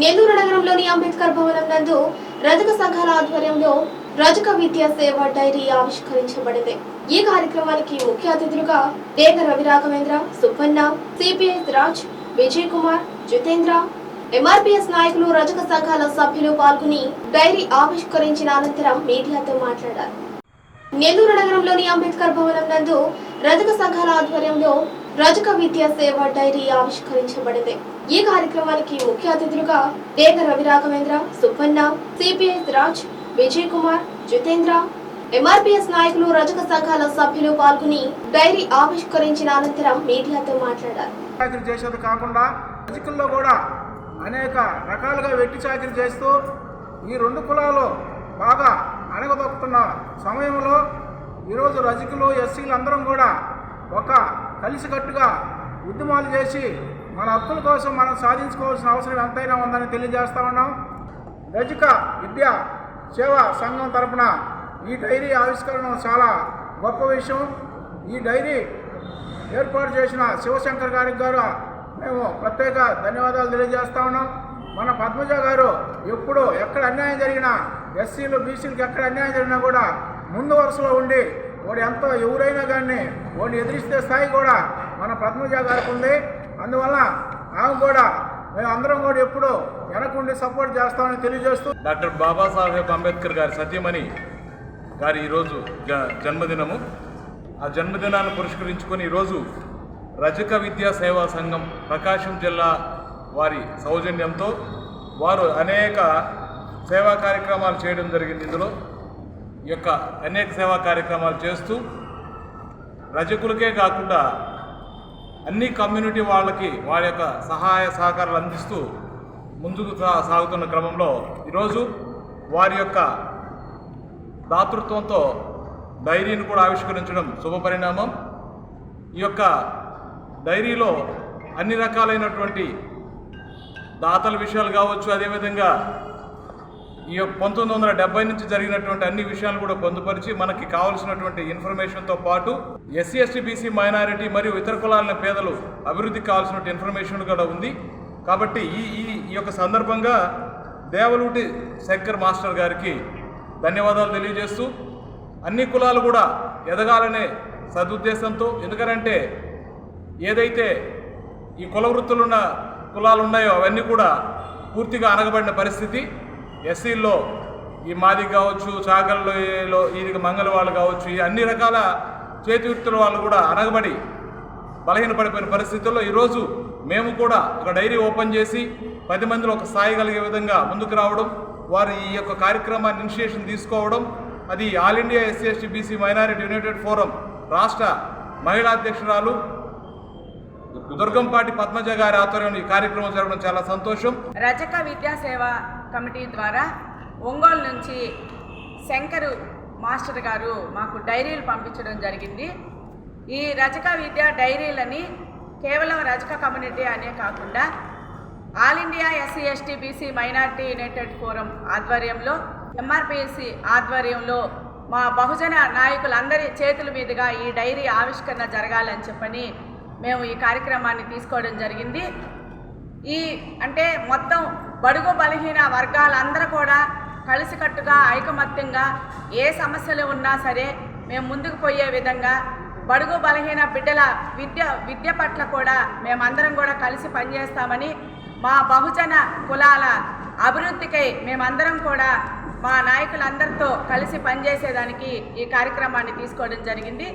నెల్లూరు నగరంలోని అంబేద్కర్ భవనం నందు రజక సంఘాల ఆధ్వర్యంలో రజక విద్యా సేవ డైరీ ఆవిష్కరించబడింది. ఈ కార్యక్రమానికి ముఖ్య అతిథులుగా డేగ రవి రాఘవేంద్ర సుబ్బన్న సిపిఎస్ రాజ్ విజయ్ కుమార్ జితేంద్ర ఎంఆర్పిఎస్ నాయకులు రజక సంఘాల సభ్యులు పాల్గొని డైరీ ఆవిష్కరించిన అనంతరం మీడియాతో మాట్లాడారు. నెల్లూరు నగరంలోని అంబేద్కర్ భవనం నందు రజక సంఘాల ఆధ్వర్యంలో రజక విద్యా సేవ డైరీ ఆవిష్కరించబడింది. ఈ కార్యక్రమానికి ముఖ్య అతిథులుగా దేగ రవి రాఘవేంద్ర సుబ్బన్న సిపిఎస్ రాజ్ విజయ్ కుమార్ జితేంద్ర ఎంఆర్పిఎస్ నాయకులు రజక సంఘాల సభ్యులు పాల్గొని డైరీ ఆవిష్కరించిన అనంతరం మీడియాతో మాట్లాడారు. చేసేది కాకుండా రజకుల్లో కూడా అనేక రకాలుగా వెట్టి చాకరీ చేస్తూ ఈ రెండు కులాలు బాగా అణగదొక్కుతున్న సమయంలో ఈరోజు రజకులు ఎస్సీలు అందరం కూడా ఒక కలిసికట్టుగా ఉద్యమాలు చేసి మన హక్కుల కోసం మనం సాధించుకోవాల్సిన అవసరం ఎంతైనా ఉందని తెలియజేస్తా ఉన్నాం. రజిక విద్య సేవా సంఘం తరపున ఈ డైరీ ఆవిష్కరణ చాలా గొప్ప విషయం. ఈ డైరీ ఏర్పాటు చేసిన శివశంకర్ గారికి గారు మేము ప్రత్యేక ధన్యవాదాలు తెలియజేస్తా ఉన్నాం. మన పద్మజ గారు ఎప్పుడు ఎక్కడ అన్యాయం జరిగినా ఎస్సీలు బీసీలకు ఎక్కడ అన్యాయం జరిగినా కూడా ముందు వరుసలో ఉండి వాడు ఎంతో ఎవరైనా కానీ వాడిని ఎదిరిస్తే స్థాయి కూడా మన పద్మజ గారికి ఉంది. అందువల్ల ఆమె కూడా మేము అందరం కూడా ఎప్పుడు వెనకుండి సపోర్ట్ చేస్తామని తెలియజేస్తూ డాక్టర్ బాబాసాహెబ్ అంబేద్కర్ గారి సత్యమణి గారి ఈరోజు జ జన్మదినము. ఆ జన్మదినాన్ని పురస్కరించుకొని ఈరోజు రజక విద్యా సేవా సంఘం ప్రకాశం జిల్లా వారి సౌజన్యంతో వారు అనేక సేవా కార్యక్రమాలు చేయడం జరిగింది. ఇందులో ఈ యొక్క అనేక సేవా కార్యక్రమాలు చేస్తూ రజకులకే కాకుండా అన్ని కమ్యూనిటీ వాళ్ళకి వారి యొక్క సహాయ సహకారాలు అందిస్తూ ముందుకు సా- సాగుతున్న క్రమంలో ఈరోజు వారి యొక్క దాతృత్వంతో డైరీని కూడా ఆవిష్కరించడం శుభపరిణామం ఈ యొక్క డైరీలో అన్ని రకాలైనటువంటి దాతల విషయాలు కావచ్చు అదేవిధంగా ఈ పంతొమ్మిది వందల డెబ్బై నుంచి జరిగినటువంటి అన్ని విషయాలు కూడా పొందుపరిచి మనకి కావాల్సినటువంటి ఇన్ఫర్మేషన్తో పాటు ఎస్సీ ఎస్టీ బీసీ మైనారిటీ మరియు ఇతర కులాల పేదలు అభివృద్ధికి కావాల్సిన ఇన్ఫర్మేషన్ కూడా ఉంది. కాబట్టి ఈ ఈ ఈ యొక్క సందర్భంగా దేవలూటి శంకర్ మాస్టర్ గారికి ధన్యవాదాలు తెలియజేస్తూ అన్ని కులాలు కూడా ఎదగాలనే సదుద్దేశంతో ఎందుకనంటే ఏదైతే ఈ కుల వృత్తులున్న కులాలు ఉన్నాయో అవన్నీ కూడా పూర్తిగా అనగబడిన పరిస్థితి. ఎస్సీల్లో ఈ మాది కావచ్చు చాగల్లో ఇది మంగళవాళ్ళు కావచ్చు ఈ అన్ని రకాల చేతివృత్తుల వాళ్ళు కూడా అనగబడి బలహీనపడిపోయిన పరిస్థితుల్లో ఈరోజు మేము కూడా ఒక డైరీ ఓపెన్ చేసి పది మందిలో ఒక స్థాయి కలిగే విధంగా ముందుకు రావడం వారు ఈ యొక్క కార్యక్రమాన్ని ఇనిషియేషన్ తీసుకోవడం అది all India SC ST BC minority united forum రాష్ట్ర మహిళా అధ్యక్షురాలు దుర్గంపాటి పద్మజ గారి ఆధ్వర్యంలో ఈ కార్యక్రమం జరగడం చాలా సంతోషం. రజక విద్యా సేవ కమిటీ ద్వారా ఒంగోలు నుంచి శంకరు మాస్టర్ గారు మాకు డైరీలు పంపించడం జరిగింది. ఈ రజక విద్య డైరీలని కేవలం రజక కమ్యూనిటీ అనే కాకుండా all India SC ST BC minority united forum ఆధ్వర్యంలో ఎంఆర్పిఎస్సి ఆధ్వర్యంలో మా బహుజన నాయకులందరి చేతుల మీదుగా ఈ డైరీ ఆవిష్కరణ జరగాలని చెప్పని మేము ఈ కార్యక్రమాన్ని తీసుకోవడం జరిగింది. ఈ అంటే మొత్తం బడుగు బలహీన వర్గాలందరూ కూడా కలిసికట్టుగా ఐకమత్యంగా ఏ సమస్యలు ఉన్నా సరే మేము ముందుకు పోయే విధంగా బడుగు బలహీన బిడ్డల విద్య విద్య పట్ల కూడా మేమందరం కూడా కలిసి పనిచేస్తామని మా బహుజన కులాల అభివృద్ధికై మేమందరం కూడా మా నాయకులందరితో కలిసి పనిచేసేదానికి ఈ కార్యక్రమాన్ని తీసుకోవడం జరిగింది.